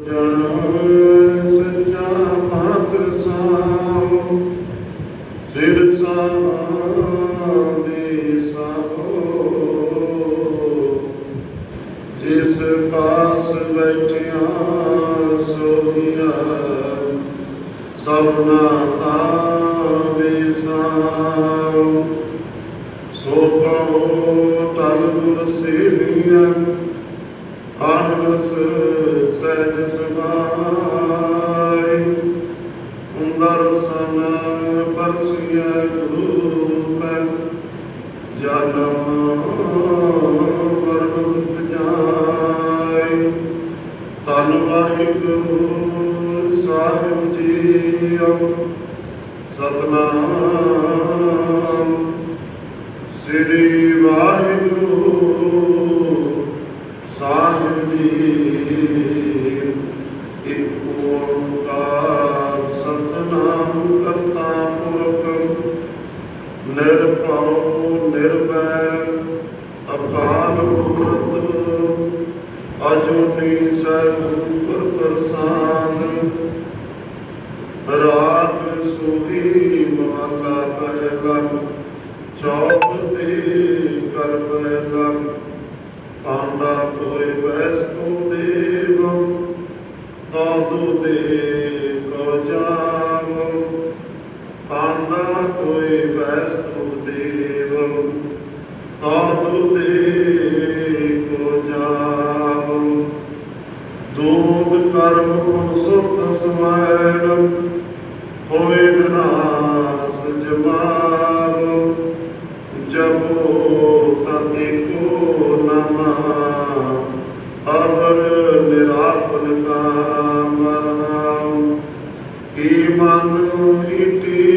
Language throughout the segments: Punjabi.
ਜਨ ਸੱਚਾ ਪਾਤ ਸਾਉ ਸਿਰ ਸਾਦੇ ਸਾਉ ਜਿਸ ਪਾਸ ਬੈਠਿਆ ਸੋਈਆ ਸਭਨਾ ਦਾ ਵਿਸਾਉ ਸੋ ਕਹੋ, ਟਲ ਗੁਰ ਸੇਵੀਆ ਆਨਸ ਦਰਸ਼ਨ ਪਰਸਿਆ ਗੁਰੂ ਪੈ ਜਨਮ ਮਰਨ ਦੁਖ ਜਾਈ ਤਨ ਵਾਹਿਗੁਰੂ ਸਾਹਿਬ ਜੀਓ, ਸਤਨਾਮ। ਸ੍ਰੀ ਵਾਹਿਗੁਰੂ ਸਾਹਿਬ ਜੀ ਨਿਰਭਉ, ਨਿਰਵੈਰ, ਅਕਾਲ ਮੂਰਤ ਅਜੂਨੀ ਸੈਭੰ ਗੁਰ ਪ੍ਰਸਾਦ। ਰਾਗ ਸੁਹੀ ਮਹਲਾ ਪਹਿਲਾ ਚੌਪ ਦੇ ਕਰ ਪਹਿਲਾ ਪਾਂਡਾ ਤੋਏ ਦਾਦੂ ਦੇ ਕੋ ਜਾਵ। ਦੂਤ ਕਰਮ ਗੁਣ ਸੁਤ ਸਮਾਇਨ ਹੋਏ ਨਰਾਸ ਜਮਾਬ ਜਪੋ ਤਬ ਏਕੋ ਨਮਾ ਅਵਰ ਨਿਰਾਪਨ ਕਾਮਰਨਾਮ ਏ ਮਨ ਈਟੀ,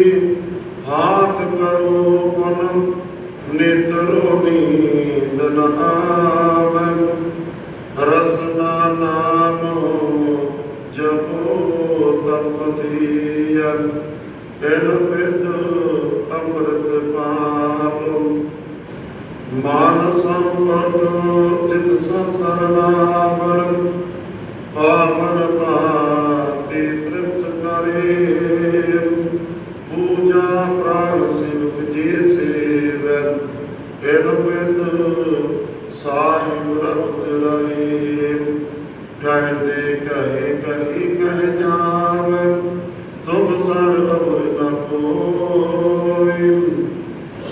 ਹਾਥ ਕਰੋ ਪਨ ਨੇਤਰੋ ਨੀਂਦ ਰਸਨਾ ਨਾਮ ਜਪੋ ਤਪਤੀਯਨ ਤੈਨ ਬਿਦ ਅੰਮ੍ਰਿਤ ਪਾਵ ਮਾਨ ਸੰਪਟ ਚਿਤ ਸੰਸਰ ਪਾਵਨ ਪਾਤੀ ਤ੍ਰਿਪਤ ਕਰੇ ਤੈਨ ਬਿਦ ਸਾਹਿਬ ਰਬਤ ਰਹੇ। ਕਹਦੇ ਕਹੇ, ਕਹੀ, ਕਹਿ ਜਾਵੈ, ਤੁਮ ਸਰ ਅਵਰ ਨ ਕੋਈ।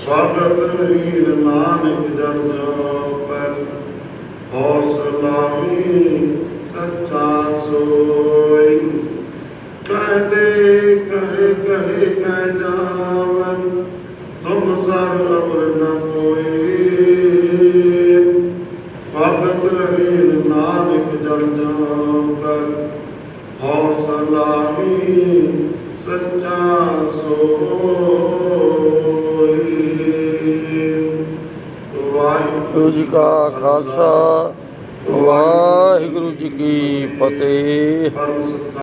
ਭਗਤ ਹੀਨ ਨਾਨਕ ਜਨ ਜਾਪੈ ਹੌਸਲਾਹੀ ਸੱਚਾ ਸੋਈ। ਕਹਦੇ ਕਹੇ ਕਹੇ, ਕਹਿ ਜਾਵੈ, ਤੁਮ ਸਰ ਅਵਰ ਨ ਕੋਈ। ਹੀਨ ਨਾਨਕ ਜਨ ਜਾਪੈ ਹੌਸਲਾਹੀ ਸੱਚਾ ਸੋਈ। ਵਾਹਿਗੁਰੂ ਜੀ ਕਾ ਖਾਲਸਾ ਵਾਹਿਗੁਰੂ ਜੀ ਕੀ ਫਤਿਹ।